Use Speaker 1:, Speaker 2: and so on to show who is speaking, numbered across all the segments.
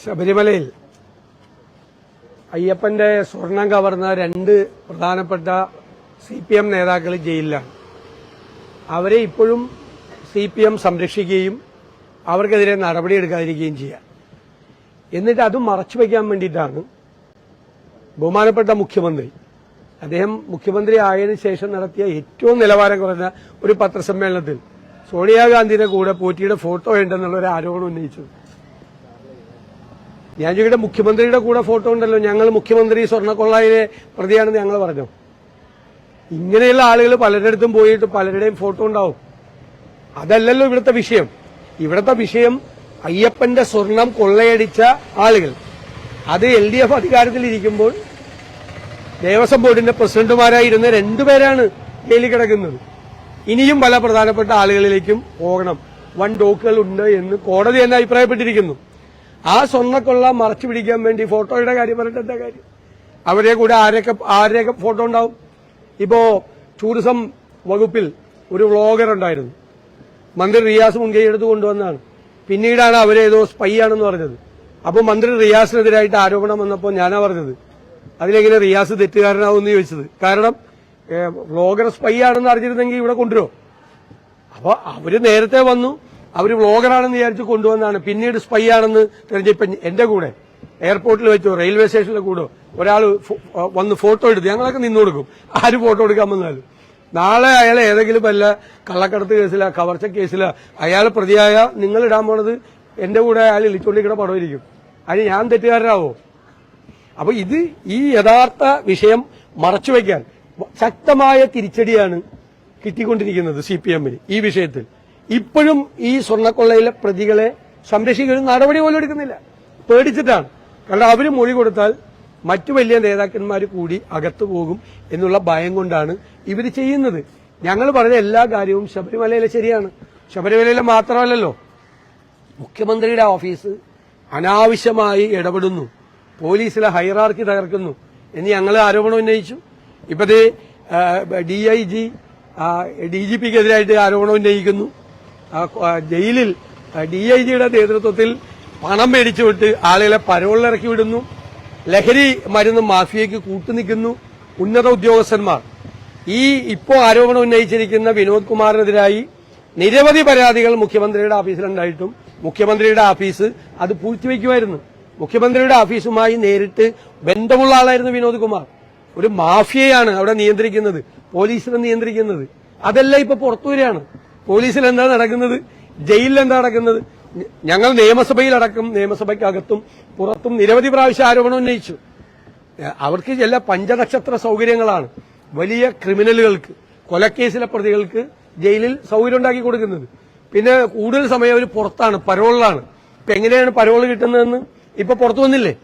Speaker 1: ശബരിമലയിൽ അയ്യപ്പന്റെ സ്വർണം കവർന്ന രണ്ട് പ്രധാനപ്പെട്ട സി പി എം നേതാക്കൾ ജയിലിലാണ്. അവരെ ഇപ്പോഴും സി പി എം സംരക്ഷിക്കുകയും അവർക്കെതിരെ നടപടിയെടുക്കാതിരിക്കുകയും ചെയ്യാം എന്നിട്ട് അത് മറച്ചു വയ്ക്കാൻ വേണ്ടിയിട്ടാണ് ബഹുമാനപ്പെട്ട മുഖ്യമന്ത്രി. അദ്ദേഹം മുഖ്യമന്ത്രി ആയതിനു ശേഷം നടത്തിയ ഏറ്റവും നിലവാരം കുറഞ്ഞ ഒരു പത്രസമ്മേളനത്തിൽ സോണിയാഗാന്ധിയുടെ കൂടെ പോറ്റിയുടെ ഫോട്ടോ ഉണ്ടെന്നുള്ള ഒരു ആരോപണം ഉന്നയിച്ചത് ഞാൻ ചോദിക്കട്ടെ മുഖ്യമന്ത്രിയുടെ കൂടെ ഫോട്ടോ ഉണ്ടല്ലോ. ഞങ്ങൾ മുഖ്യമന്ത്രി സ്വർണക്കൊള്ളയിലെ പ്രതിയാണെന്ന് ഞങ്ങൾ പറഞ്ഞു. ഇങ്ങനെയുള്ള ആളുകൾ പലരിടത്തും പോയിട്ട് പലരുടെയും ഫോട്ടോ ഉണ്ടാവും. അതല്ലല്ലോ ഇവിടുത്തെ വിഷയം. ഇവിടുത്തെ വിഷയം അയ്യപ്പന്റെ സ്വർണം കൊള്ളയടിച്ച ആളുകൾ. അത് എൽ ഡി എഫ് അധികാരത്തിലിരിക്കുമ്പോൾ ദേവസ്വം ബോർഡിന്റെ പ്രസിഡന്റുമാരായിരുന്ന രണ്ടുപേരാണ് ജയിലിൽ കിടക്കുന്നത്. ഇനിയും പല പ്രധാനപ്പെട്ട ആളുകളിലേക്കും പോകണം. വൺ ഡോക്കുകൾ ഉണ്ട് എന്ന് കോടതി തന്നെ അഭിപ്രായപ്പെട്ടിരിക്കുന്നു. ആ സ്വർണക്കൊള്ള മറച്ചു പിടിക്കാൻ വേണ്ടി ഫോട്ടോയുടെ കാര്യം പറഞ്ഞിട്ട് എന്താ കാര്യം? അവരെ കൂടെ ആരെയൊക്കെ ആരെയൊക്കെ ഫോട്ടോ ഉണ്ടാവും? ഇപ്പോ ടൂറിസം വകുപ്പിൽ ഒരു വ്ളോഗർ ഉണ്ടായിരുന്നു. മന്ത്രി റിയാസ് മുൻകൈ എടുത്ത് കൊണ്ടുവന്നാണ് പിന്നീടാണ് അവരേതോ സ്പൈ ആണെന്ന് പറഞ്ഞത്. അപ്പോൾ മന്ത്രി റിയാസിനെതിരായിട്ട് ആരോപണം വന്നപ്പോൾ ഞാനാ പറഞ്ഞത്. അതിലെങ്ങനെ റിയാസ് തെറ്റുകാരനാവുമെന്ന് ചോദിച്ചത്. കാരണം വ്ളോഗർ സ്പൈ ആണെന്ന് അറിഞ്ഞിരുന്നെങ്കിൽ ഇവിടെ കൊണ്ടുവരുമോ അപ്പോൾ അവർ നേരത്തെ വന്നു. അവർ വ്ളോഗറാണെന്ന് വിചാരിച്ച് കൊണ്ടുവന്നാണ് പിന്നീട് സ്പൈ ആണെന്ന് തെരഞ്ഞെടുപ്പ് എന്റെ കൂടെ. എയർപോർട്ടിൽ വെച്ചോ റെയിൽവേ സ്റ്റേഷനിലെ കൂടോ ഒരാൾ വന്ന് ഫോട്ടോ എടുത്ത് ഞങ്ങളൊക്കെ നിന്നു കൊടുക്കും. ആര് ഫോട്ടോ എടുക്കാൻ വന്നാലും. നാളെ അയാൾ ഏതെങ്കിലും വല്ല കള്ളക്കടത്ത് കേസിലാ കവർച്ച കേസിലാ അയാൾ പ്രതിയായ നിങ്ങൾ ഇടാൻ പോണത് എന്റെ കൂടെ അയാൾ ഇളിച്ചോണ്ടിരിക്കുന്ന പടമായിരിക്കും. അതിന് ഞാൻ തെറ്റുകാരനാവോ? അപ്പൊ ഇത് ഈ യഥാർത്ഥ വിഷയം മറച്ചുവെക്കാൻ ശക്തമായ തിരിച്ചടിയാണ് കിട്ടിക്കൊണ്ടിരിക്കുന്നത് സി പി എമ്മിന് ഈ വിഷയത്തിൽ. ഇപ്പോഴും ഈ സ്വർണക്കൊള്ളയിലെ പ്രതികളെ സംരക്ഷിക്കുന്ന നടപടി പോലും എടുക്കുന്നില്ല. പേടിച്ചിട്ടാണ്. കാരണം അവർ മൊഴി കൊടുത്താൽ മറ്റു വലിയ നേതാക്കന്മാർ കൂടി അകത്തു പോകും എന്നുള്ള ഭയം കൊണ്ടാണ് ഇവർ ചെയ്യുന്നത്. ഞങ്ങൾ പറഞ്ഞ എല്ലാ കാര്യവും ശബരിമലയിലെ ശരിയാണ്. ശബരിമലയിലെ മാത്രമല്ലല്ലോ മുഖ്യമന്ത്രിയുടെ ഓഫീസ് അനാവശ്യമായി ഇടപെടുന്നു. പോലീസിലെ ഹൈറാർക്കി തകർക്കുന്നു എന്ന് ഞങ്ങൾ ആരോപണം ഉന്നയിച്ചു. ഇപ്പത് D I G D G പിക്കെതിരായിട്ട് ആരോപണം ഉന്നയിക്കുന്നു. ജയിലിൽ ഡി ഐ ജിയുടെ നേതൃത്വത്തിൽ പണം മേടിച്ചു വിട്ട് ആളുകളെ പരോളിലിറക്കി വിടുന്നു. ലഹരി മരുന്ന് മാഫിയയ്ക്ക് കൂട്ടുനിൽക്കുന്നു ഉന്നത ഉദ്യോഗസ്ഥന്മാർ. ഈ ഇപ്പോൾ ആരോപണം ഉന്നയിച്ചിരിക്കുന്ന വിനോദ് കുമാറിനെതിരായി നിരവധി പരാതികൾ മുഖ്യമന്ത്രിയുടെ ഓഫീസിലുണ്ടായിട്ടും മുഖ്യമന്ത്രിയുടെ ഓഫീസ് അത് പൂഴ്ത്തിവെക്കുമായിരുന്നു മുഖ്യമന്ത്രിയുടെ ഓഫീസുമായി നേരിട്ട് ബന്ധമുള്ള ആളായിരുന്നു വിനോദ് കുമാർ. ഒരു മാഫിയയാണ് അവിടെ നിയന്ത്രിക്കുന്നത് പോലീസിനെ നിയന്ത്രിക്കുന്നത്. അതെല്ലാം ഇപ്പൊ പുറത്തു വരികയാണ് പോലീസിൽ എന്താ നടക്കുന്നത്? ജയിലിൽ എന്താ നടക്കുന്നത്? ഞങ്ങൾ നിയമസഭയിലടക്കം നിയമസഭയ്ക്കകത്തും പുറത്തും നിരവധി പ്രാവശ്യം ആരോപണം ഉന്നയിച്ചു. അവർക്ക് ചില പഞ്ചനക്ഷത്ര സൗകര്യങ്ങളാണ് വലിയ ക്രിമിനലുകൾക്ക് കൊലക്കേസിലെ പ്രതികൾക്ക് ജയിലിൽ സൗകര്യം ഉണ്ടാക്കി കൊടുക്കുന്നത്. പിന്നെ കൂടുതൽ സമയം അവർ പുറത്താണ് പരോളിലാണ്. ഇപ്പൊ എങ്ങനെയാണ് പരോൾ കിട്ടുന്നതെന്ന് ഇപ്പൊ പുറത്തു വന്നില്ലേ?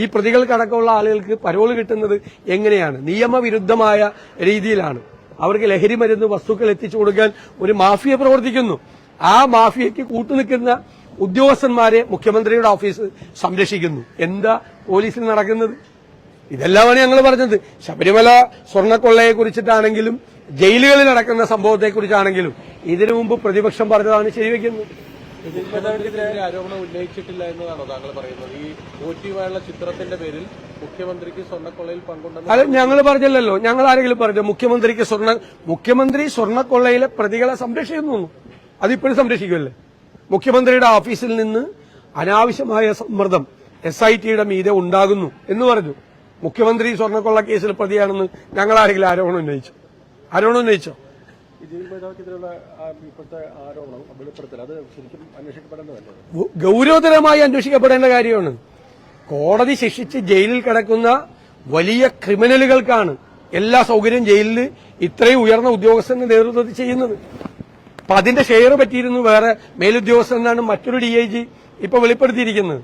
Speaker 1: ഈ പ്രതികൾക്കടക്കമുള്ള ആളുകൾക്ക് പരോൾ കിട്ടുന്നത് എങ്ങനെയാണ്? നിയമവിരുദ്ധമായ രീതിയിലാണ്. അവർക്ക് ലഹരി മരുന്ന് വസ്തുക്കൾ എത്തിച്ചു കൊടുക്കാൻ ഒരു മാഫിയ പ്രവർത്തിക്കുന്നു. ആ മാഫിയയ്ക്ക് കൂട്ടുനിൽക്കുന്ന ഉദ്യോഗസ്ഥന്മാരെ മുഖ്യമന്ത്രിയുടെ ഓഫീസ് സംരക്ഷിക്കുന്നു. എന്താ പോലീസിൽ നടക്കുന്നത്? ഇതെല്ലാമാണ് ഞങ്ങൾ പറഞ്ഞത്. ശബരിമല സ്വർണക്കൊള്ളയെ കുറിച്ചിട്ടാണെങ്കിലും ജയിലുകളിൽ നടക്കുന്ന സംഭവത്തെക്കുറിച്ചാണെങ്കിലും ഇതിനു മുമ്പ് പ്രതിപക്ഷം പറഞ്ഞതാണ് ശരിവെക്കുന്നത്.
Speaker 2: മുഖ്യമന്ത്രിക്കെതിരെ ആരോപണം ഉന്നയിച്ചിട്ടില്ല എന്നതാണോ താങ്കൾ പറയുന്നത്? ഈ പോറ്റിയുമായുള്ള ചിത്രത്തിന്റെ പേരിൽ മുഖ്യമന്ത്രിക്ക് സ്വർണക്കൊള്ളയിൽ പങ്കുണ്ടെന്ന്
Speaker 1: അല്ല ഞങ്ങൾ പറഞ്ഞില്ലല്ലോ. ഞങ്ങൾ ആരെങ്കിലും പറഞ്ഞു മുഖ്യമന്ത്രിക്ക് സ്വർണ മുഖ്യമന്ത്രി സ്വർണക്കൊള്ളയിലെ പ്രതികളെ സംരക്ഷിക്കുന്നു. അതിപ്പോഴും സംരക്ഷിക്കുമല്ലേ? മുഖ്യമന്ത്രിയുടെ ഓഫീസിൽ നിന്ന് അനാവശ്യമായ സമ്മർദ്ദം എസ് ഐ ടിയുടെ മീതെ ഉണ്ടാകുന്നു എന്ന് പറഞ്ഞു. മുഖ്യമന്ത്രി സ്വർണക്കൊള്ള കേസിൽ പ്രതിയാണെന്ന് ഞങ്ങൾ ആരെങ്കിലും ആരോപണം ഉന്നയിച്ചു? ആരോപണം ഉന്നയിച്ചോ? ഗൗരവതരമായി അന്വേഷിക്കപ്പെടേണ്ട കാര്യമാണ്. കോടതി ശിക്ഷിച്ച് ജയിലിൽ കിടക്കുന്ന വലിയ ക്രിമിനലുകൾക്കാണ് എല്ലാ സൗകര്യം ജയിലിൽ ഇത്രയും ഉയർന്ന ഉദ്യോഗസ്ഥന്റെ നേതൃത്വത്തിൽ ചെയ്യുന്നത്. അപ്പൊ അതിന്റെ ഷെയർ പറ്റിയിരുന്നു വേറെ മേലുദ്യോഗസ്ഥൻ എന്നാണ് മറ്റൊരു ഡി ഐ ജി ഇപ്പൊ വെളിപ്പെടുത്തിയിരിക്കുന്നത്.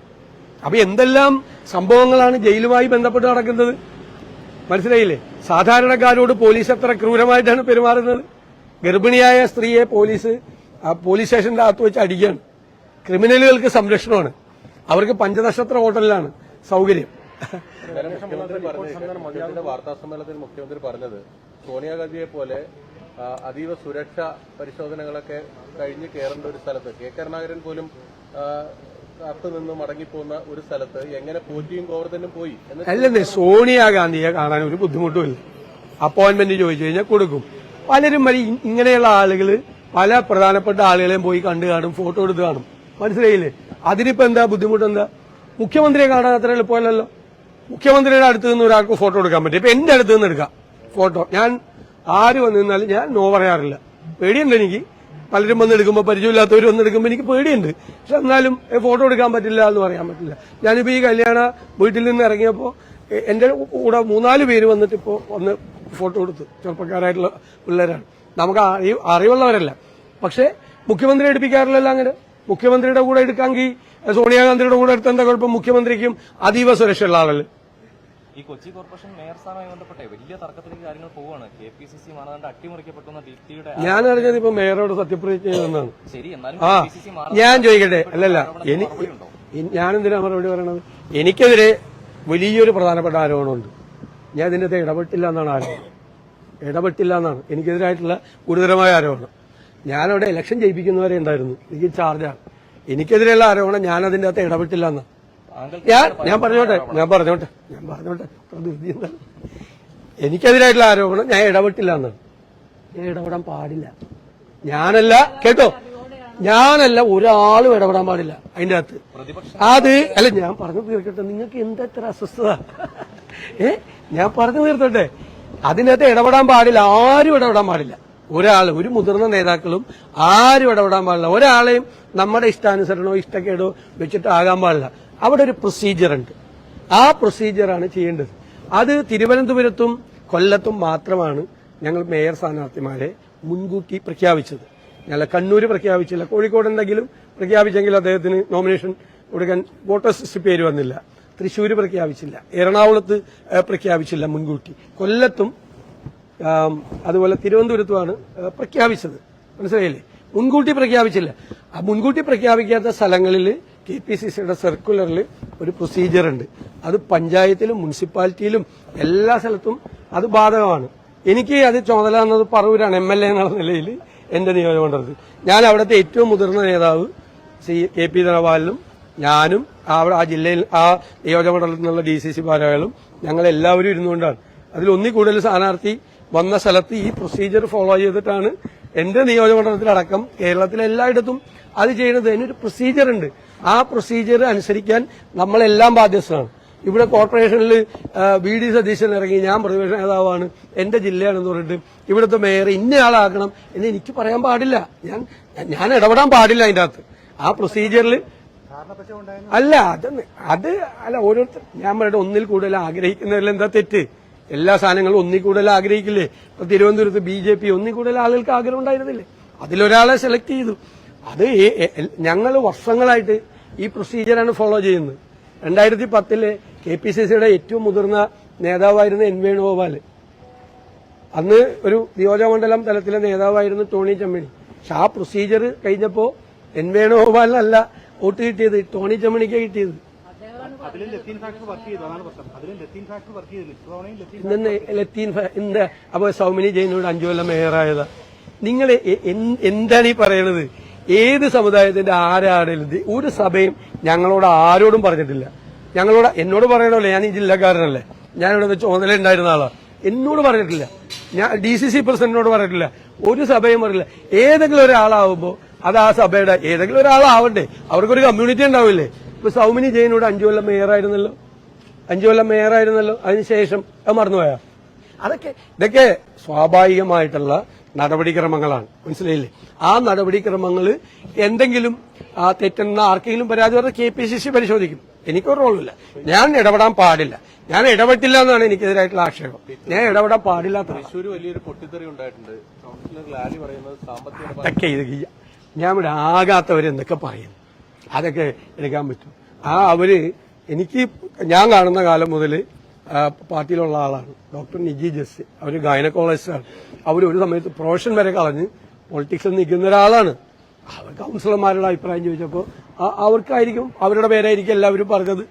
Speaker 1: അപ്പൊ എന്തെല്ലാം സംഭവങ്ങളാണ് ജയിലുമായി ബന്ധപ്പെട്ട് നടക്കുന്നത്? മനസ്സിലായില്ലേ? സാധാരണക്കാരോട് പോലീസ് എത്ര ക്രൂരമായിട്ടാണ് പെരുമാറുന്നത്. ഗർഭിണിയായ സ്ത്രീയെ പോലീസ് ആ പോലീസ് സ്റ്റേഷന്റെ അകത്ത് വെച്ച് അടിക്കുകയാണ്. ക്രിമിനലുകൾക്ക് സംരക്ഷണമാണ്. അവർക്ക് പഞ്ചനക്ഷത്ര ഹോട്ടലിലാണ് സൗകര്യം.
Speaker 2: വാർത്താ സമ്മേളനത്തിൽ മുഖ്യമന്ത്രി പറഞ്ഞത് സോണിയാഗാന്ധിയെ പോലെ അതീവ സുരക്ഷ പരിശോധനകളൊക്കെ കഴിഞ്ഞ് കയറേണ്ട ഒരു സ്ഥലത്ത് കെ. കരുണാകരൻ പോലും കാത്തു നിന്ന് മടങ്ങിപ്പോകുന്ന ഒരു സ്ഥലത്ത് എങ്ങനെ പോറ്റിയും ഗോവർദ്ധനും പോയി
Speaker 1: അല്ലെന്നേ സോണിയാഗാന്ധിയെ കാണാൻ ഒരു ബുദ്ധിമുട്ടുമില്ല. അപ്പോയിന്റ്മെന്റ് ചോദിച്ചു കഴിഞ്ഞാൽ കൊടുക്കും. പലരും വഴി ഇങ്ങനെയുള്ള ആളുകൾ പല പ്രധാനപ്പെട്ട ആളുകളെയും പോയി കണ്ടു കാണും ഫോട്ടോ എടുത്ത് കാണും. മനസ്സിലായില്ലേ? അതിനിപ്പോ എന്താ ബുദ്ധിമുട്ടെന്താ? മുഖ്യമന്ത്രിയെ കാണാൻ അത്ര എളുപ്പമല്ലല്ലോ. മുഖ്യമന്ത്രിയുടെ അടുത്ത് നിന്ന് ഒരാൾക്ക് ഫോട്ടോ എടുക്കാൻ പറ്റും ഇപ്പൊ എന്റെ അടുത്ത് നിന്ന് എടുക്കാം ഫോട്ടോ. ഞാൻ ആര് വന്നു നിന്നാലും ഞാൻ നോ പറയാറില്ല. പേടിയുണ്ട് എനിക്ക്. പലരും വന്ന് എടുക്കുമ്പോൾ പരിചയമില്ലാത്തവർ വന്ന് എടുക്കുമ്പോൾ എനിക്ക് പേടിയുണ്ട്. പക്ഷെ എന്നാലും ഫോട്ടോ എടുക്കാൻ പറ്റില്ല എന്ന് പറയാൻ പറ്റില്ല. ഞാനിപ്പോ ഈ കല്യാണ വീട്ടിൽ നിന്ന് ഇറങ്ങിയപ്പോൾ എന്റെ കൂടെ മൂന്നാൽ പേര് വന്നിട്ട് ഇപ്പോ വന്ന് ഫോട്ടോ കൊടുത്ത് ചെറുപ്പക്കാരായിട്ടുള്ള പിള്ളേരാണ്. നമുക്ക് അറിവ് അറിവുള്ളവരല്ല. പക്ഷേ മുഖ്യമന്ത്രി എടുപ്പിക്കാറില്ലല്ലോ അങ്ങനെ. മുഖ്യമന്ത്രിയുടെ കൂടെ എടുക്കാമെങ്കിൽ സോണിയാഗാന്ധിയുടെ കൂടെ എടുത്ത എന്താ കുഴപ്പം? മുഖ്യമന്ത്രിക്കും അതീവ സുരക്ഷയുള്ള ആളല്ലേ.
Speaker 3: ഈ കൊച്ചി കോർപ്പറേഷൻ മേയർ സ്ഥാനവുമായി ബന്ധപ്പെട്ടെ വലിയ തർക്കത്തിലേക്ക് കാര്യങ്ങൾ പോവാണ് കെ പി സി സി മാനദണ്ഡം അട്ടിമറിക്കപ്പെട്ടു ദീപ്തിയുടെ
Speaker 1: ഞാൻ അറിഞ്ഞത് ഇപ്പൊ മേയറോട് സത്യപ്രതിജ്ഞ ചെയ്തെന്നാണ്
Speaker 3: ശരി എന്നാലും
Speaker 1: ഞാൻ ചോദിക്കട്ടെ. അല്ലല്ല എനി ഞാനെന്തിനാ മറുപടി പറയണത്? എനിക്കെതിരെ വലിയൊരു പ്രധാനപ്പെട്ട ആരോപണമുണ്ട്. ഞാൻ ഇതിന്റെ അകത്ത് ഇടപെട്ടില്ല എന്നാണ് ആരോപണം. ഇടപെട്ടില്ല എന്നാണ്. എനിക്കെതിരായിട്ടുള്ള ഗുരുതരമായ ആരോപണം. ഞാനവിടെ ഇലക്ഷൻ ജയിപ്പിക്കുന്നവരെ ഉണ്ടായിരുന്നു. എനിക്ക് ചാർജാണ് എനിക്കെതിരെയുള്ള ആരോപണം ഞാൻ അതിന്റെ അകത്ത് ഇടപെട്ടില്ല എന്നാണ്. ഞാൻ ഞാൻ പറഞ്ഞോട്ടെ ഞാൻ പറഞ്ഞോട്ടെ ഞാൻ പറഞ്ഞോട്ടെ? എനിക്കെതിരായിട്ടുള്ള ആരോപണം ഞാൻ ഇടപെട്ടില്ല എന്നാണ്. ഞാൻ ഇടപെടാൻ പാടില്ല. ഞാനല്ല കേട്ടോ? ഞാനല്ല ഒരാളും ഇടപെടാൻ പാടില്ല അതിന്റെ അകത്ത്. അത് അല്ല ഞാൻ പറഞ്ഞു തീർക്കട്ടെ നിങ്ങൾക്ക് എന്താ ഇത്ര അസ്വസ്ഥത? ഏ? ഞാൻ പറഞ്ഞു തീർത്തട്ടെ. അതിനകത്ത് ഇടപെടാൻ പാടില്ല ആരും ഇടപെടാൻ പാടില്ല. ഒരാൾ ഒരു മുതിർന്ന നേതാക്കളും ആരും ഇടപെടാൻ പാടില്ല. ഒരാളെയും നമ്മുടെ ഇഷ്ടാനുസരണോ ഇഷ്ടക്കേടോ വെച്ചിട്ട് ആകാൻ പാടില്ല. അവിടെ ഒരു പ്രൊസീജിയർ ഉണ്ട്. ആ പ്രൊസീജിയറാണ് ചെയ്യേണ്ടത്. അത് തിരുവനന്തപുരത്തും കൊല്ലത്തും മാത്രമാണ് ഞങ്ങൾ മേയർ സ്ഥാനാർത്ഥിമാരെ മുൻകൂട്ടി പ്രഖ്യാപിച്ചത്. ഞങ്ങൾ കണ്ണൂര് പ്രഖ്യാപിച്ചില്ല. കോഴിക്കോട് എന്തെങ്കിലും പ്രഖ്യാപിച്ചെങ്കിൽ അദ്ദേഹത്തിന് നോമിനേഷൻ കൊടുക്കാൻ വോട്ടേഴ്സ് പേര് വന്നില്ല. തൃശ്ശൂര് പ്രഖ്യാപിച്ചില്ല. എറണാകുളത്ത് പ്രഖ്യാപിച്ചില്ല മുൻകൂട്ടി. കൊല്ലത്തും അതുപോലെ തിരുവനന്തപുരത്തുമാണ് പ്രഖ്യാപിച്ചത്. മനസ്സിലായില്ലേ? മുൻകൂട്ടി പ്രഖ്യാപിച്ചില്ല. ആ മുൻകൂട്ടി പ്രഖ്യാപിക്കാത്ത സ്ഥലങ്ങളിൽ കെ പി സി സിയുടെ സർക്കുലറിൽ ഒരു പ്രൊസീജിയർ ഉണ്ട് അത് പഞ്ചായത്തിലും മുനിസിപ്പാലിറ്റിയിലും എല്ലാ സ്ഥലത്തും അത് ബാധകമാണ്. എനിക്ക് അത് ചുമതല എന്നത് പറവൂരാണ് എം എൽ എ എന്നുള്ള നിലയിൽ എന്റെ നിയോജകമണ്ഡലത്തിൽ. ഞാൻ അവിടുത്തെ ഏറ്റവും മുതിർന്ന നേതാവ് സി കെ പി ധനപാലനും ഞാനും അവിടെ ആ ജില്ലയിൽ ആ നിയോജകമണ്ഡലത്തിൽ നിന്നുള്ള ഡി സി സി ഭാരവാഹികളും ഞങ്ങൾ എല്ലാവരും ഇരുന്നുകൊണ്ടാണ്. അതിൽ ഒന്നിൽ കൂടുതൽ സ്ഥാനാർത്ഥി വന്ന സ്ഥലത്ത് ഈ പ്രൊസീജിയർ ഫോളോ ചെയ്തിട്ടാണ് എന്റെ നിയോജകമണ്ഡലത്തിലടക്കം കേരളത്തിലെ എല്ലായിടത്തും അത് ചെയ്യുന്നത്. അതിനൊരു പ്രൊസീജിയർ ഉണ്ട്. ആ പ്രൊസീജിയർ അനുസരിക്കാൻ നമ്മളെല്ലാം ബാധ്യസ്ഥരാണ്. ഇവിടെ കോർപ്പറേഷനിൽ വി ഡി സതീശൻ ഇറങ്ങി ഞാൻ പ്രതിപക്ഷ നേതാവാണ് എന്റെ ജില്ലയാണെന്ന് പറഞ്ഞിട്ട് ഇവിടുത്തെ മേയർ ഇന്നയാളാക്കണം എന്ന് എനിക്ക് പറയാൻ പാടില്ല. ഞാൻ ഞാൻ ഇടപെടാൻ പാടില്ല അതിന്റെ അകത്ത്. ആ പ്രൊസീജിയറിൽ അല്ല അത് അത് അല്ല ഓരോരുത്തർ ഞാൻ പറയട്ടെ ഒന്നിൽ കൂടുതൽ ആഗ്രഹിക്കുന്നതിൽ എന്താ തെറ്റ്? എല്ലാ സാധനങ്ങളും ഒന്നിൽ കൂടുതൽ ആഗ്രഹിക്കില്ലേ? ഇപ്പൊ തിരുവനന്തപുരത്ത് ബി ജെ പി ഒന്നിൽ കൂടുതൽ ആളുകൾക്ക് ആഗ്രഹം ഉണ്ടായിരുന്നില്ലേ? അതിലൊരാളെ സെലക്ട് ചെയ്തു. അത് ഞങ്ങൾ വർഷങ്ങളായിട്ട് ഈ പ്രൊസീജിയറാണ് ഫോളോ ചെയ്യുന്നത്. രണ്ടായിരത്തി പത്തിൽ കെ പി സി സിയുടെ ഏറ്റവും മുതിർന്ന നേതാവായിരുന്ന എൻ വേണുഗോപാൽ. അന്ന് ഒരു നിയോജകമണ്ഡലം തലത്തിലെ നേതാവായിരുന്നു ടോണി ചമ്മണി. പക്ഷെ ആ പ്രൊസീജിയർ കഴിഞ്ഞപ്പോ എൻ വേണുഗോപാലിനല്ല വോട്ട് കിട്ടിയത് ടോണി ചമ്മണിക്കാണ് കിട്ടിയത്.
Speaker 4: ലത്തീൻ
Speaker 1: ഇന്ന് അപ്പൊ സൗമിനി ജയിനോട് അഞ്ചു കൊല്ലം മേയറായതാ. നിങ്ങൾ എന്താണ് ഈ പറയണത്? ഏത് സമുദായത്തിന്റെ ആരാടലും ഒരു സഭയും ഞങ്ങളോട് ആരോടും പറഞ്ഞിട്ടില്ല. ഞങ്ങളോട് എന്നോട് പറയണമല്ലോ ഞാൻ ഈ ജില്ലക്കാരനല്ലേ? ഞാനിവിടെ ചുമതല ഉണ്ടായിരുന്ന ആളാ. എന്നോട് പറഞ്ഞിട്ടില്ല. ഞാൻ ഡി സി സി പ്രസിഡന്റിനോട് പറഞ്ഞിട്ടില്ല. ഒരു സഭയും പറഞ്ഞില്ല ഏതെങ്കിലും ഒരാളാവുമ്പോ അത് ആ സഭയുടെ ഏതെങ്കിലും ഒരാളാവണ്ടേ. അവർക്കൊരു കമ്മ്യൂണിറ്റി ഉണ്ടാവില്ലേ? ഇപ്പൊ സൗമിനി ജയിനോട് അഞ്ചു കൊല്ലം മേയറായിരുന്നല്ലോ. അഞ്ചു കൊല്ലം മേയറായിരുന്നല്ലോ. അതിനുശേഷം അത് മറന്നുപോയാ? അതൊക്കെ ഇതൊക്കെ സ്വാഭാവികമായിട്ടുള്ള നടപടിക്രമങ്ങളാണ്. മനസ്സിലായില്ലേ? ആ നടപടിക്രമങ്ങൾ എന്തെങ്കിലും ആ തെറ്റെന്ന ആർക്കെങ്കിലും പരാതി പറഞ്ഞാൽ കെ പി സി സി പരിശോധിക്കും. എനിക്കൊരു റോളില്ല. ഞാൻ ഇടപെടാൻ പാടില്ല. ഞാൻ ഇടപെട്ടില്ല എന്നാണ് എനിക്കെതിരായിട്ടുള്ള ആക്ഷേപം. ഞാൻ ഇടപെടാൻ പാടില്ലാത്ത
Speaker 2: തൃശ്ശൂർ വലിയൊരു പൊട്ടിത്തെറി ഉണ്ടായിട്ടുണ്ട്. കൗൺസിലർ ലാലി പറയുന്നത് സാമ്പത്തിക
Speaker 1: ഞാൻ ഇവിടെ ആകാത്തവരെന്നൊക്കെ പറയും. അതൊക്കെ എടുക്കാൻ പറ്റും. ആ അവർ എനിക്ക് ഞാൻ കാണുന്ന കാലം മുതൽ പാർട്ടിയിലുള്ള ആളാണ്. ഡോക്ടർ നിജി ജസ് അവർ ഗൈനക്കോളജിസ്റ്റാണ്. അവർ ഒരു സമയത്ത് പ്രൊഫഷൻ വരെ കളഞ്ഞ് പൊളിറ്റിക്സിൽ നിൽക്കുന്ന ഒരാളാണ്. അവർ കൗൺസിലർമാരുടെ അഭിപ്രായം ചോദിച്ചപ്പോൾ അവർക്കായിരിക്കും അവരുടെ പേരായിരിക്കും എല്ലാവരും പറഞ്ഞത്.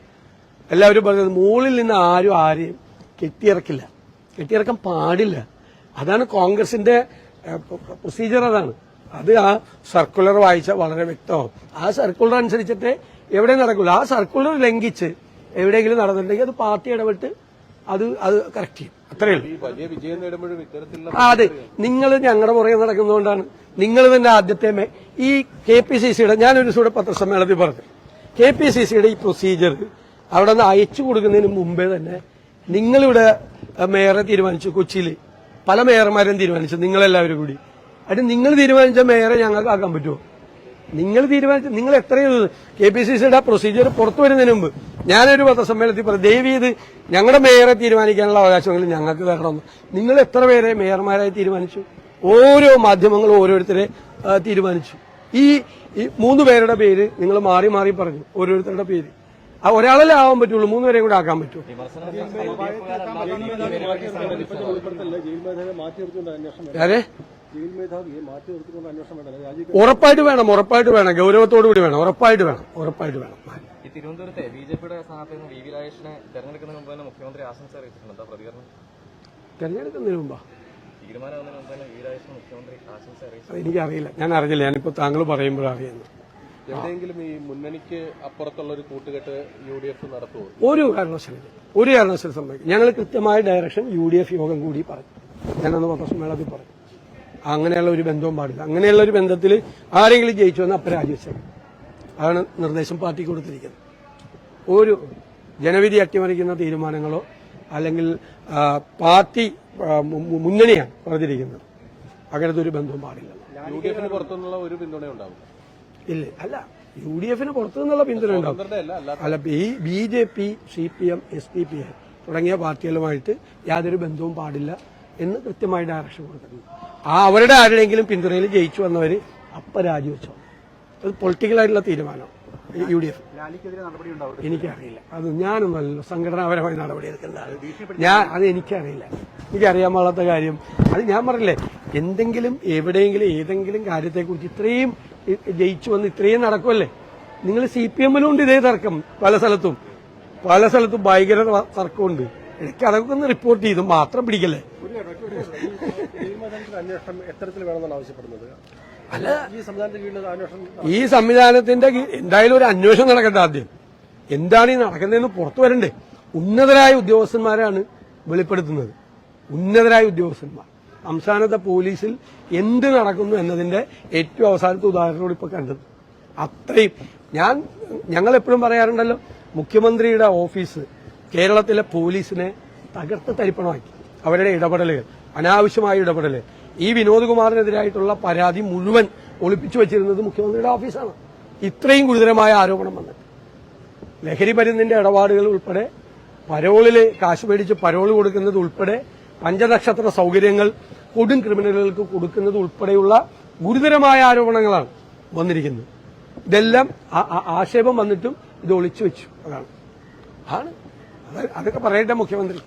Speaker 1: എല്ലാവരും പറഞ്ഞത് മുകളിൽ നിന്ന് ആരും ആരെയും കെട്ടിയിറക്കില്ല. കെട്ടിയിറക്കാൻ പാടില്ല. അതാണ് കോൺഗ്രസിന്റെ പ്രൊസീജിയർ അതാണ്. അത് ആ സർക്കുലർ വായിച്ച വളരെ വ്യക്തമാവും. ആ സർക്കുലർ അനുസരിച്ചിട്ട് എവിടെ നടക്കില്ല ആ സർക്കുലർ ലംഘിച്ച് എവിടെയെങ്കിലും നടന്നിട്ടുണ്ടെങ്കിൽ അത് പാർട്ടി ഇടപെട്ട് അത് അത് കറക്റ്റ് ചെയ്യും. അത്രയേ ഉള്ളൂ. അതെ. നിങ്ങൾ ഞങ്ങളുടെ പുറകെ നടക്കുന്നതുകൊണ്ടാണ് നിങ്ങൾ തന്നെ ആദ്യത്തെ ഈ കെ പി സി സിയുടെ ഞാനൊരു ഇവിടെ പത്രസമ്മേളനത്തിൽ പറഞ്ഞു. കെ പി സി സിയുടെ ഈ പ്രൊസീജിയർ അവിടെ നിന്ന് അയച്ചു കൊടുക്കുന്നതിന് മുമ്പേ തന്നെ നിങ്ങളിവിടെ മേയറെ തീരുമാനിച്ചു കൊച്ചിയിൽ പല മേയർമാരും തീരുമാനിച്ചു നിങ്ങളെല്ലാവരും കൂടി. അത് നിങ്ങൾ തീരുമാനിച്ച മേയറെ ഞങ്ങൾക്ക് ആക്കാൻ പറ്റുമോ? നിങ്ങൾ തീരുമാനിച്ച നിങ്ങൾ എത്രയോ കെ പി സി സിയുടെ പ്രൊസീജിയർ പുറത്തു വരുന്നതിന് മുമ്പ് ഞാനൊരു പത്രസമ്മേളനത്തിൽ പറഞ്ഞു ദയവ് ചെയ്ത് ഞങ്ങളുടെ മേയറെ തീരുമാനിക്കാനുള്ള അവകാശമെങ്കിലും ഞങ്ങൾക്ക് തരണമെന്ന് നിങ്ങൾ എത്ര പേരെ മേയർമാരായി തീരുമാനിച്ചു? ഓരോ മാധ്യമങ്ങളും ഓരോരുത്തരെ തീരുമാനിച്ചു. ഈ മൂന്ന് പേരുടെ പേര് നിങ്ങൾ മാറി മാറി പറഞ്ഞു ഓരോരുത്തരുടെ പേര്. ആ ഒരാളല്ലേ ആവാൻ പറ്റുള്ളൂ മൂന്ന് പേരെയും കൂടെ ആക്കാൻ പറ്റുമോ? ആരെ? ഉറപ്പായിട്ട് വേണം ഉറപ്പായിട്ട് വേണം. ഗൗരവത്തോടു കൂടി വേണം ഉറപ്പായിട്ട് വേണം ഉറപ്പായിട്ട് വേണം.
Speaker 3: ഈ തിരുവനന്തപുരത്തെ ബി ജെ പിയുടെ സ്ഥാനാർത്ഥി വി വി രാജേഷിനെ തെരഞ്ഞെടുക്കുന്നതിന് മുമ്പ് തന്നെ മുഖ്യമന്ത്രി ആശംസ അറിയിച്ചിട്ടുണ്ട്. എന്താ പ്രതികരണം?
Speaker 1: തെരഞ്ഞെടുക്കുന്നതിന് മുമ്പാ?
Speaker 3: തീരുമാനമാകുന്നതിന് മുമ്പ് തന്നെ വി രാജേഷിന് മുഖ്യമന്ത്രി ആശംസ അറിയിച്ചു
Speaker 1: എനിക്കറിയില്ല. ഞാൻ അറിഞ്ഞില്ല. ഞാനിപ്പോ താങ്കൾ പറയുമ്പോഴാണ് അറിയുന്നത്.
Speaker 2: എവിടെയെങ്കിലും ഈ മുന്നണിക്ക് അപ്പുറത്തുള്ള ഒരു കൂട്ടുകെട്ട് യു ഡി എഫ് നടത്തുമോ
Speaker 1: ഒരു കാരണവശാലും ഒരു കാരണവശാലും സംഭവിക്കും ഞങ്ങൾ കൃത്യമായ ഡയറക്ഷൻ യു ഡി എഫ് യോഗം കൂടി പറഞ്ഞു ഞാനന്ന് പത്രസമ്മേളനത്തിൽ പറഞ്ഞു അങ്ങനെയുള്ള ഒരു ബന്ധവും പാടില്ല. അങ്ങനെയുള്ള ഒരു ബന്ധത്തിൽ ആരെങ്കിലും ജയിച്ചു എന്ന് അപ്പം രാജിവെച്ചാൽ അതാണ് നിർദ്ദേശം പാർട്ടി കൊടുത്തിരിക്കുന്നത്. ഒരു ജനവിധി അട്ടിമറിക്കുന്ന തീരുമാനങ്ങളോ അല്ലെങ്കിൽ പാർട്ടി മുന്നണിയാണ് പറഞ്ഞിരിക്കുന്നത്. അങ്ങനത്തെ ഒരു ബന്ധവും പാടില്ല.
Speaker 2: യു ഡി എഫിന് പുറത്തുനിന്നുള്ള ഒരു പിന്തുണ ഉണ്ടാവും
Speaker 1: ഇല്ല അല്ല. യു ഡി എഫിന് പുറത്തു നിന്നുള്ള പിന്തുണ ഉണ്ടാവും
Speaker 2: അല്ല
Speaker 1: B B J P C P M S P P I തുടങ്ങിയ പാർട്ടികളുമായിട്ട് യാതൊരു ബന്ധവും പാടില്ല. എന്ന് കൃത്യമായി ഡയറക്ഷൻ കൊടുത്തിട്ടുണ്ട് ആ അവരുടെ ആരുടെയെങ്കിലും പിന്തുണയിൽ ജയിച്ചു വന്നവര് അപ്പൊ രാജിവെച്ചോ. അത് പൊളിറ്റിക്കലായിട്ടുള്ള തീരുമാനം? യു ഡി എഫ് എനിക്കറിയില്ല. അത് ഞാനൊന്നല്ലോ സംഘടനാപരമായി നടപടിയെടുക്കേണ്ട ആൾ. ഞാൻ അത് എനിക്കറിയില്ല. എനിക്കറിയാൻ പാടാത്ത കാര്യം. അത് ഞാൻ പറഞ്ഞില്ലേ എന്തെങ്കിലും എവിടെയെങ്കിലും ഏതെങ്കിലും കാര്യത്തെക്കുറിച്ച് ഇത്രയും ജയിച്ചു വന്ന് ഇത്രയും നടക്കുമല്ലേ നിങ്ങൾ സി പി എമ്മിലും ഉണ്ട് ഇതേ തർക്കം പല സ്ഥലത്തും. പല സ്ഥലത്തും ഭയങ്കര തർക്കമുണ്ട്. എനിക്ക് അതൊക്കെ ഒന്ന് റിപ്പോർട്ട് ചെയ്തു. മാത്രം പിടിക്കല്ലേ? അല്ല.
Speaker 2: ഈ
Speaker 1: സംവിധാനത്തിന്റെ എന്തായാലും ഒരു അന്വേഷണം നടക്കട്ടെ ആദ്യം. എന്താണ് ഈ നടക്കുന്നതെന്ന് പുറത്തു വരണ്ടേ? ഉന്നതരായ ഉദ്യോഗസ്ഥന്മാരാണ് വെളിപ്പെടുത്തുന്നത്. ഉന്നതരായ ഉദ്യോഗസ്ഥന്മാർ. സംസ്ഥാനത്തെ പോലീസിൽ എന്ത് നടക്കുന്നു എന്നതിന്റെ ഏറ്റവും അവസാനത്തെ ഉദാഹരണത്തോട് ഇപ്പൊ കണ്ടത്. അത്രയും. ഞാൻ ഞങ്ങൾ എപ്പോഴും പറയാറുണ്ടല്ലോ മുഖ്യമന്ത്രിയുടെ ഓഫീസ് കേരളത്തിലെ പോലീസിനെ തകർത്ത് തരിപ്പണമാക്കി. അവരുടെ ഇടപെടലുകൾ അനാവശ്യമായ ഇടപെടൽ ഈ വിനോദ്കുമാറിനെതിരായിട്ടുള്ള പരാതി മുഴുവൻ ഒളിപ്പിച്ചു വച്ചിരുന്നത് മുഖ്യമന്ത്രിയുടെ ഓഫീസാണ്. ഇത്രയും ഗുരുതരമായ ആരോപണം വന്നിട്ട്. ലഹരി മരുന്നിന്റെ ഇടപാടുകൾ ഉൾപ്പെടെ പരോളിൽ കാശ് മേടിച്ച് പരോൾ കൊടുക്കുന്നത് ഉൾപ്പെടെ പഞ്ചനക്ഷത്ര സൗകര്യങ്ങൾ കൊടും ക്രിമിനലുകൾക്ക് കൊടുക്കുന്നത് ഉൾപ്പെടെയുള്ള ഗുരുതരമായ ആരോപണങ്ങളാണ് വന്നിരിക്കുന്നത്. ഇതെല്ലാം ആക്ഷേപം വന്നിട്ടും ഇത് ഒളിച്ചു വെച്ചു. അതാണ്. ആണ്. അതൊക്കെ പറയട്ടെ മുഖ്യമന്ത്രി.